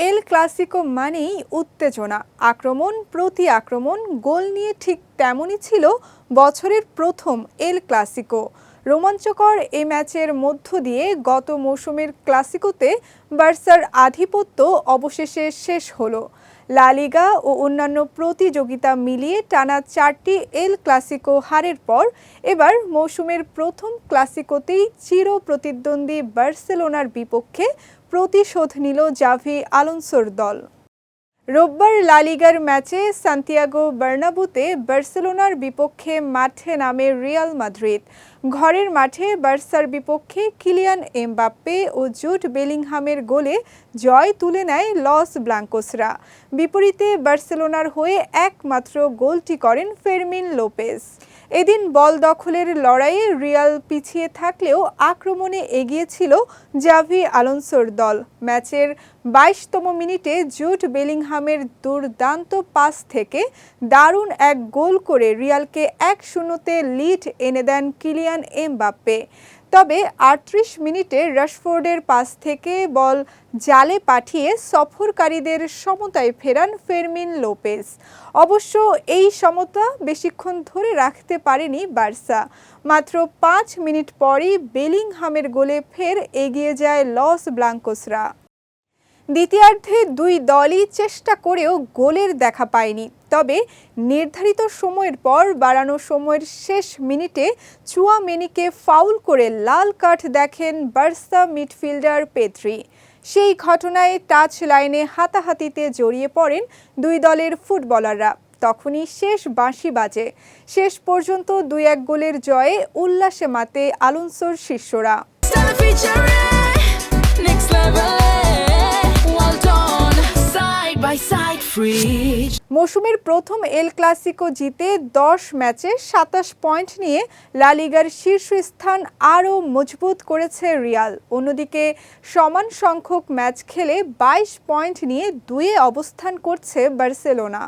El Clasico মানেই উত্তেজনা, আক্রমণ প্রতি আক্রমণ গোল নিয়ে ঠিক তেমনই ছিল বছরের প্রথম এল ক্লাসিকো রোমাঞ্চকর এই ম্যাচের মধ্য দিয়ে গত মৌসুমের ক্লাসিকোতে বার্সার আধিপত্য অবশেষে শেষ হলো। লা লিগা ও অন্যান্য প্রতিযোগিতা মিলিয়ে টানা চারটি এল ক্লাসিকো হারের পর এবার মৌসুমের প্রথম ক্লাসিকোতেই চির প্রতিদ্বন্দ্বী বার্সেলোনার বিপক্ষে প্রতিশোধ নিল জাভি আলোনসোর দল। রোববার লালিগার ম্যাচে সান্তিয়াগো বার্নাবুতে বার্সেলোনার বিপক্ষে মাঠে নামে রিয়াল মাদ্রিদ। ঘরের মাঠে বার্সার বিপক্ষে কিলিয়ান এমবাপ্পে ও জুট বেলিংহামের গোলে জয় তুলে নেয় লস ব্লাঙ্কোসরা। বিপরীতে বার্সেলোনার হয়ে একমাত্র গোলটি করেন ফেরমিন লোপেজ। এদিন বল দখলের লড়াইয়ে রিয়াল পিছিয়ে থাকলেও আক্রমণে এগিয়ে ছিল জাভি আলোনসোর দল। ম্যাচের বাইশতম মিনিটে জুট বেলিংহামের দুর্দান্ত পাস থেকে দারুণ এক গোল করে রিয়ালকে এক শূন্যতে লিড এনে দেন কিলিয়ান এমবাপ্পে। তবে আটত্রিশ মিনিটে রাশফোর্ডের পাস থেকে বল জালে পাঠিয়ে সফরকারীদের সমতায় ফেরান ফেরমিন লোপেজ। অবশ্য এই সমতা বেশিক্ষণ ধরে রাখতে পারেনি বার্সা। মাত্র পাঁচ মিনিট পরই বেলিংহামের গোলে ফের এগিয়ে যায় লস ব্লাঙ্কোসরা। দ্বিতীয়ার্ধে দুই দলই চেষ্টা করেও গোলের দেখা পায়নি। তবে নির্ধারিত সময়ের পর বাড়ানো সময়ের শেষ মিনিটে চুয়ামেনিকে ফাউল করে লাল কার্ড দেখেন বার্সা মিডফিল্ডার পেত্রি। সেই ঘটনায় টাচ লাইনে হাতাহাতিতে জড়িয়ে পড়েন দুই দলের ফুটবলাররা। তখনই শেষ বাঁশি বাজে। শেষ পর্যন্ত দুই এক গোলের জয়ে উল্লাসে মাতে আলোনসোর শিষ্যরা। মৌসুমের প্রথম এল ক্লাসিকো জিতে দশ ম্যাচে সাতাশ পয়েন্ট নিয়ে লা লিগার শীর্ষস্থান আরও মজবুত করেছে রিয়াল। অন্যদিকে সমান সংখ্যক ম্যাচ খেলে বাইশ পয়েন্ট নিয়ে দুয়ে অবস্থান করছে বার্সেলোনা।